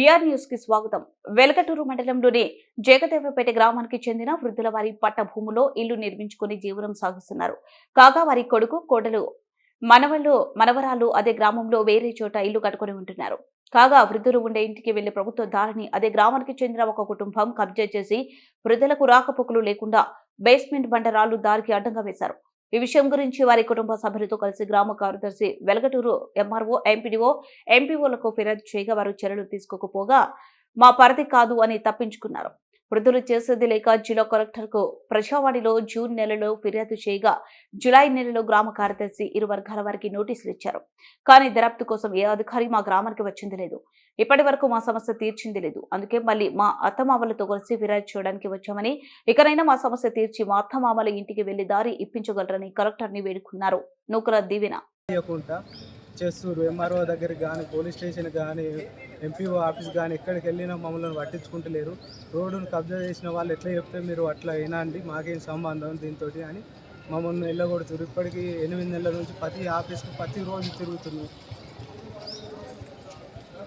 BR న్యూస్కి స్వాగతం. వెలకటూరు మండలంలోని జగదేవపేట గ్రామానికి చెందిన వృద్ధుల వారి పట్ట భూములో ఇల్లు నిర్మించుకుని జీవనం సాగిస్తున్నారు. కాగా వారి కొడుకు కోడలు మనవలు మనవరాలు అదే గ్రామంలో వేరే చోట ఇల్లు కట్టుకుని ఉంటున్నారు. కాగా వృద్ధులు ఉండే ఇంటికి వెళ్ళే ప్రభుత్వ దారిని అదే గ్రామానికి చెందిన ఒక కుటుంబం కబ్జా చేసి వృద్ధులకు రాకపోకలు లేకుండా బేస్మెంట్ బండరాళ్ళు దారికి అడ్డంగా వేశారు. ఈ విషయం గురించి వారి కుటుంబ సభ్యులతో కలిసి గ్రామ కార్యదర్శి వెలగటూరు ఎంఆర్ఓ ఎంపీడీఓ ఎంపీఓలకు ఫిర్యాదు చేయగా వారు చర్యలు తీసుకోకపోగా మా పరిధి కాదు అని తప్పించుకున్నారు. వృద్ధులు చేసేది లేక జిల్లా కలెక్టర్కు ప్రజావాణిలో జూన్ నెలలో ఫిర్యాదు చేయగా జులై నెలలో గ్రామ కార్యదర్శి ఇరు వర్గాల వారికి నోటీసులు ఇచ్చారు. కానీ దర్యాప్తు కోసం ఏ అధికారి మా గ్రామానికి వచ్చింది లేదు. ఇప్పటి వరకు మా సమస్య తీర్చింది లేదు. అందుకే మళ్ళీ మా అత్తమామలతో కలిసి ఫిర్యాదు చేయడానికి వచ్చామని ఇకనైనా మా సమస్య తీర్చి మా అత్తమామల ఇంటికి వెళ్ళి దారి ఇప్పించగలరని కలెక్టర్ని వేడుకున్నారు. నూకల దీవెన. చేస్తున్నారు ఎంఆర్ఓ దగ్గరికి కానీ పోలీస్ స్టేషన్ కానీ ఎంపీఓ ఆఫీస్ కానీ ఎక్కడికి వెళ్ళినా మమ్మల్ని పట్టించుకుంటలేరు. రోడ్డును కబ్జా చేసిన వాళ్ళు ఎట్లా చెప్తే మీరు అట్లా వినండి మాకేం సంబంధం దీంతో అని మమ్మల్ని వెళ్ళకూడదు ఇప్పటికీ ఎనిమిది నెలల నుంచి ప్రతి ఆఫీస్కి ప్రతి రోజు తిరుగుతున్నాం